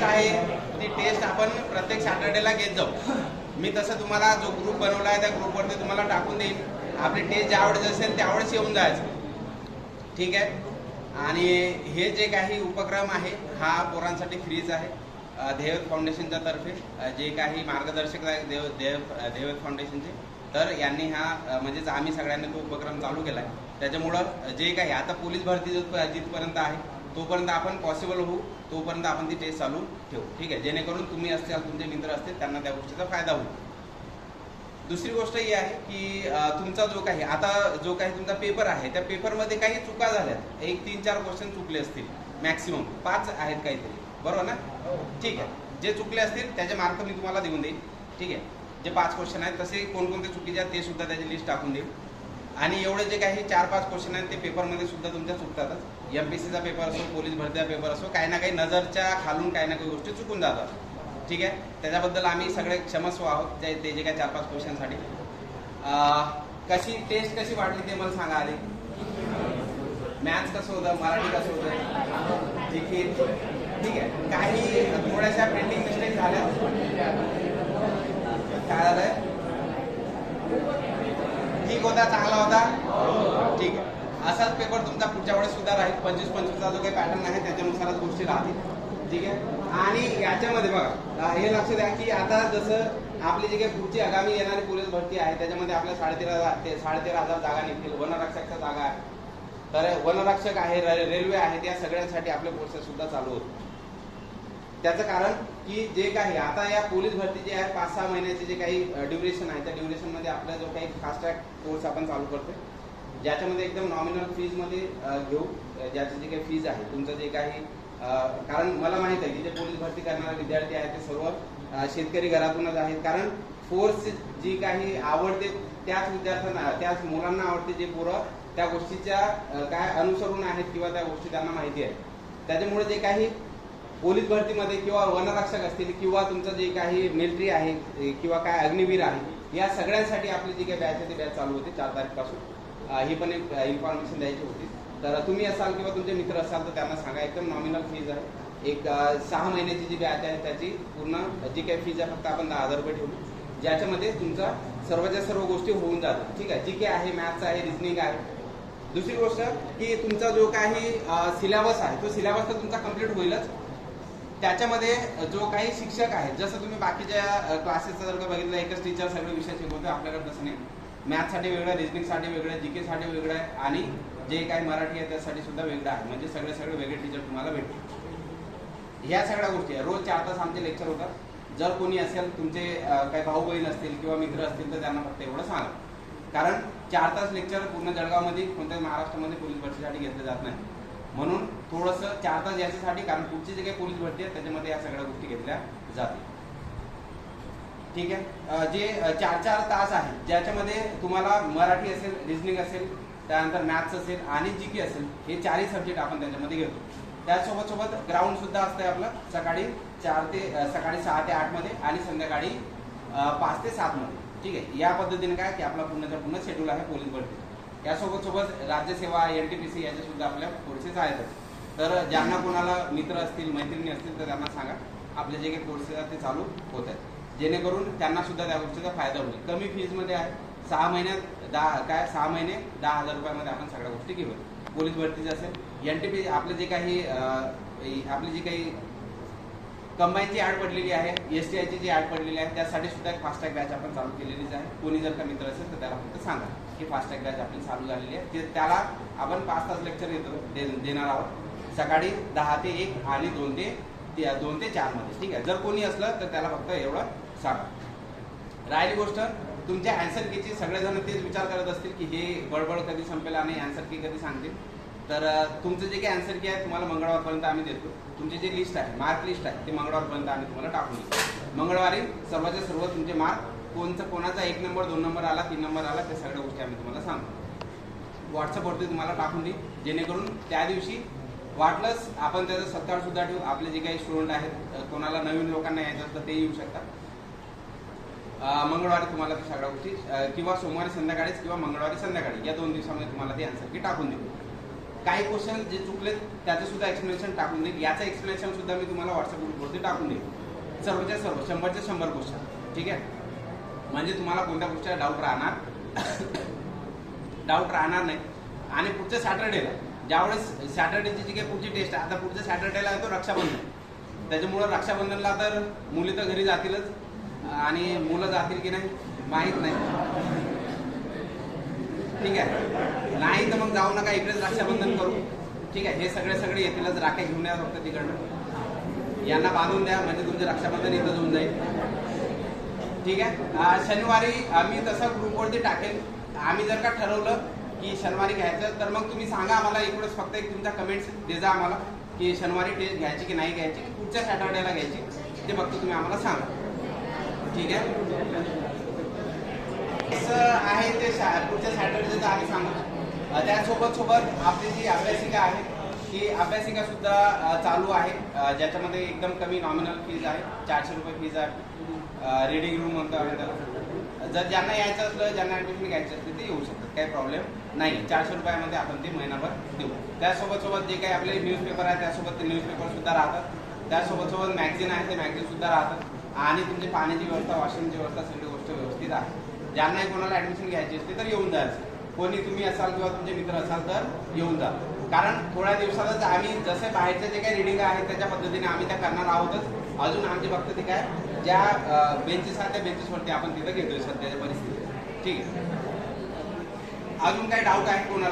Taste आहे ती taste आपण प्रत्येक सॅटर्डेला घेत जाऊ. मी तसं तुम्हाला जो ग्रुप बनवला आहे त्या ग्रुपवरती तुम्हाला टाकून देईन. आपली टेस्ट ज्यावेळेस असेल त्यावेळेस येऊन जायचं. ठीक आहे? आणि हे जे काही उपक्रम आहे हा पोरांसाठी फ्रीज आहे. अ, फाउंडेशनच्या तर्फे. जे काही मार्गदर्शक आहे देव देव देवत फाउंडेशनचे तर यांनी हा म्हणजेच आम्ही सगळ्यांनी तो उपक्रम चालू केला आहे त्याच्यामुळं जे काही आता पोलीस भरती जिथ- जिथपर्यंत आहे तोपर्यंत आपण पॉसिबल होऊ तोपर्यंत आपण ती टेस्ट चालू ठेवू. ठीक आहे? जेणेकरून तुम्ही असतील तुमचे मित्र असतील त्यांना त्या गोष्टीचा फायदा होईल. दुसरी गोष्ट ही आहे की तुमचा जो काही आता जो काही तुमचा पेपर आहे त्या पेपरमध्ये काही चुका झाल्यात. एक तीन चार क्वेश्चन चुकले असतील मॅक्सिमम पाच आहेत काहीतरी. बरोबर ना? ठीक आहे. जे चुकले असतील त्याचे मार्क मी तुम्हाला देऊन देईन. ठीक आहे? जे पाच क्वेश्चन आहेत तसे कोणकोणते चुकीचे आहेत ते सुद्धा त्याची लिस्ट टाकून देईल आणि एवढे जे काही चार पाच क्वेश्चन आहेत ते पेपरमध्ये सुद्धा तुमच्या चुकतातच एम पी सीचा पेपर असो पोलीस भरतीचा पेपर असो काही ना काही नजरच्या खालून काही ना काही गोष्टी चुकून जातात. ठीक आहे? त्याच्याबद्दल आम्ही सगळे क्षमस्व आहोत ते जे काही चार पाच क्वेश्चनसाठी कशी टेस्ट कशी वाढली ते मला सांगा आधी. मॅथ्स कसं होतं मराठी कसं होतं? ठीक आहे? काही थोड्याशा प्रिंटिंग मिस्टेक झाल्या. काय झालंय? ठीक होता चांगला होता? ठीक आहे. असाच पेपर तुमचा पुढच्या वेळेस सुद्धा राहील. पंचवीस पंचवीसचा जो काही पॅटर्न आहे त्याच्यानुसारच गोष्टी राहतील. ठीक आहे? आणि याच्यामध्ये बघा हे लक्ष द्या की आता जसं आपली जी काही पुढची आगामी येणारी पोलीस भरती आहे त्याच्यामध्ये आपल्या साडेतेरा ते साडेतेरा हजार जागा निघतील. वनरक्षकच्या जागा आहे तर वनरक्षक आहे रे- रेल्वे आहे त्या सगळ्यांसाठी आपले कोर्सेस सुद्धा चालू होते त्याचं कारण की जे काही आता या पोलीस भरती जे आहे पाच सहा महिन्याचे जे काही ड्युरेशन आहे त्या ड्युरेशनमध्ये आपला जो काही फास्ट ट्रॅक कोर्स आपण चालू करतोय ज्याच्यामध्ये एकदम नॉमिनल फीजमध्ये घेऊ ज्याची जी काही फीज आहे तुमचं जे काही कारण मला माहीत आहे की जे पोलीस भरती करणारे विद्यार्थी आहेत ते सर्व शेतकरी घरातूनच आहेत. कारण फोर्स जी काही आवडते त्याच विद्यार्थ्यांना त्याच मुलांना आवडते जे पोरं त्या गोष्टीच्या काय अनुसरून आहेत किंवा त्या गोष्टी त्यांना माहिती आहे त्याच्यामुळे जे काही पोलीस भरतीमध्ये किंवा वनरक्षक असतील किंवा तुमचं जे काही मिलिटरी आहे किंवा काय अग्निवीर आहे या सगळ्यांसाठी आपली जी काही बॅच आहे ती बॅच चालू होते चार तारखेपासून. ही पण एक इन्फॉर्मेशन द्यायची होती. तर तुम्ही असाल किंवा तुमचे मित्र असाल तर त्यांना सांगा. एकदम नॉमिनल फीज आहे. एक सहा महिन्याची जी बॅच आहे त्याची पूर्ण जी काही फीज आहे फक्त आपण दहा हजार रुपये ठेवू. ज्याच्यामध्ये तुमचा सर्वच्या सर्व गोष्टी होऊन जातात. ठीक आहे? जी काही आहे मॅथ्स आहे रिजनिंग आहे. दुसरी गोष्ट की तुमचा जो काही सिलेबस आहे तो सिलेबस तर तुमचा कंप्लीट होईलच. त्याच्यामध्ये जो काही शिक्षक आहे जसं तुम्ही बाकीच्या क्लासेसचं जर का बघितलं एकच टीचर सगळे विषय शिकवतो आपल्याकडे तसं नाही. मॅथ्ससाठी वेगळं रिजनिंगसाठी वेगळं जी केसाठी वेगळं आहे आणि जे काही मराठी आहे त्यासाठी सुद्धा वेगळं आहे. म्हणजे सगळे सगळे वेगळे टीचर तुम्हाला भेटतील. ह्या सगळ्या गोष्टी आहे रोज चार तास आमचे लेक्चर होतात जर कोणी असेल तुमचे काही भाऊ बहीण असतील किंवा मित्र असतील तर त्यांना फक्त एवढं सांगा. कारण चार तास लेक्चर पूर्ण जळगावमध्ये कोणत्याही महाराष्ट्रामध्ये पोलीस भरतीसाठी घेतलं जात नाही. म्हणून थोडंसं चार तास याच्यासाठी कारण पुढची जे काही पोलीस भरती आहे त्याच्यामध्ये या सगळ्या गोष्टी घेतल्या जातील. ठीक आहे? जे चार चार तास आहे ज्याच्यामध्ये तुम्हाला मराठी असेल रिजनिंग असेल त्यानंतर मॅथ्स असेल आणि जी के असेल हे चारही सब्जेक्ट आपण त्याच्यामध्ये घेतो. त्यासोबत सोबत ग्राउंड सुद्धा असतंय आपलं सकाळी चार ते सकाळी सहा ते आठमध्ये आणि संध्याकाळी पाच ते सात मध्ये. ठीक आहे? या पद्धतीने काय की आपला पूर्णच्या पूर्ण शेड्यूल आहे पोलीस भरती यासोबत सोबत राज्यसेवा एन टी पी सी याचे सुद्धा आपल्या कोर्सेस आहेतच तर ज्यांना कोणाला मित्र असतील मैत्रिणी असतील तर त्यांना सांगा. आपले जे काही कोर्सेस आहेत ते चालू होत आहेत. जेणेकरून त्यांना सुद्धा त्या गोष्टीचा फायदा होईल. कमी फीजमध्ये आहे. सहा महिन्यात दहा काय सहा महिने दहा हजार रुपयामध्ये आपण सगळ्या गोष्टी घेऊ पोलीस भरतीचे असेल. एन टी पी आपले जे काही आपली जी काही कंबाईनची ॲड पडलेली आहे एस टी आयची जी ॲड पडलेली आहे त्यासाठी सुद्धा एक फास्टॅग बॅच आपण चालू केलेलीच आहे. कोणी जर का मित्र असेल तर त्याला फक्त सांगा. की फास्टॅग बॅच आपली चालू झालेली आहे. ते त्याला आपण पाच तास लेक्चर येतो दे- देणार आहोत. सकाळी दहा ते एक आणि दोन ते दोन ते चारमध्ये. ठीक आहे? जर कोणी असलं तर त्याला फक्त एवढं सांगा. राहिली गोष्ट तुमच्या अँसर कीची सगळेजण तेच विचार करत असतील की हे बडबड कधी संपेल आणि अँसर की कधी सांगतील. तर तुमचं जे काही अँसर की आहे तुम्हाला मंगळवारपर्यंत आम्ही देतो. तुमची जे लिस्ट आहे मार्क लिस्ट आहे ते मंगळवारपर्यंत आम्ही तुम्हाला टाकून देतो. मंगळवारी सर्वांचे सर्व तुमचे मार्क कोणचा कोणाचा एक नंबर दोन नंबर आला तीन नंबर आला त्या सगळ्या गोष्टी आम्ही तुम्हाला सांगतो. व्हॉट्सअपवरती तुम्हाला टाकून देईल जेणेकरून त्या दिवशी वाटलंच आपण त्याचा सत्कार सुद्धा ठेवू. आपले जे काही स्टुडंट आहेत कोणाला नवीन लोकांना यायचं असतं ते येऊ शकतात. मंगळवारी तुम्हाला त्या सगळ्या गोष्टी किंवा सोमवारी संध्याकाळीच किंवा मंगळवारी संध्याकाळी या दोन दिवसामध्ये तुम्हाला ते आन्सर की टाकून देऊ काही क्वेश्चन जे चुकलेत त्याचं सुद्धा एक्सप्लेनेशन टाकून देईल याचं एक्सप्लेनेशन सुद्धा मी तुम्हाला व्हॉट्सअप ग्रुपवरती टाकून देईल सर्वच्या सर्व शंभरच्या शंभर क्वेश्चन ठीक आहे? म्हणजे तुम्हाला कोणत्या गोष्टीला डाऊट राहणार? डाऊट राहणार नाही. आणि पुढच्या सॅटर्डेला ज्यावेळेस सॅटर्डेची जी काही पुढची टेस्ट आहे आता पुढच्या सॅटर्डेला येतो रक्षाबंधन. त्याच्यामुळं रक्षाबंधनला तर मुली तर घरी जातीलच. आणि मुलं जातील की नाही माहीत नाही. ठीक आहे? नाही तर मग जाऊ नका इकडेच रक्षाबंधन करू. ठीक आहे? हे सगळे सगळे येतीलच राखे घेऊन या फक्त तिकडनं. यांना बांधून द्या म्हणजे तुमचे रक्षाबंधन इथं होऊन जाईल. ठीक आहे? शनिवारी आम्ही तसं ग्रुपवरती टाकेल. आम्ही जर का ठरवलं की शनिवारी घ्यायचं तर मग तुम्ही सांगा आम्हाला इकडेच फक्त एक तुमचा कमेंट्स दे जा आम्हाला की शनिवारी टेस्ट घ्यायची की नाही घ्यायची की पुढच्या सॅटर्डेला घ्यायची ते फक्त तुम्ही आम्हाला सांगा. ठीक आहे? असं आहे ते शा- पुढच्या सॅटर्डेचं आम्ही सांगू त्यासोबत सोबत आपली जी अभ्यासिका आहे की अभ्यासिका सुद्धा चालू आहे. ज्याच्यामध्ये एकदम कमी नॉमिनल फीज आहे चारशे रुपये फीज आहे रिडिंग रूम म्हणतो आम्ही त्याला. जर ज्यांना यायचं असलं ज्यांना ऍडमिशन घ्यायचं असलं ते येऊ शकतात. काही प्रॉब्लेम नाही. चारशे रुपयामध्ये आपण ते महिनाभर देऊ. त्यासोबत सोबत जे काही आपले न्यूजपेपर आहे त्यासोबत ते न्यूजपेपर सुद्धा राहतात. त्यासोबत सोबत मॅगझिन आहे ते मॅगझिन सुद्धा राहतात. आणि तुमची पाण्याची व्यवस्था वॉशिंगची व्यवस्था सगळी गोष्ट व्यवस्थित आहे. ज्यांनाही कोणाला ऍडमिशन घ्यायची असते तर येऊन जायचं. कोणी तुम्ही असाल किंवा तुमचे मित्र असाल तर येऊन जा. कारण थोड्या दिवसातच आम्ही जसे बाहेरचे जे काही रिडिंग आहेत त्याच्या पद्धतीने आम्ही त्या करणार आहोतच. अजून आमची फक्त ते काय ज्या बेंचेस आहेत त्या बेंचेसवरती आपण तिथं घेतोय सध्याच्या परिस्थितीत. ठीक आहे. अजून काही डाऊट आहे कोणाला?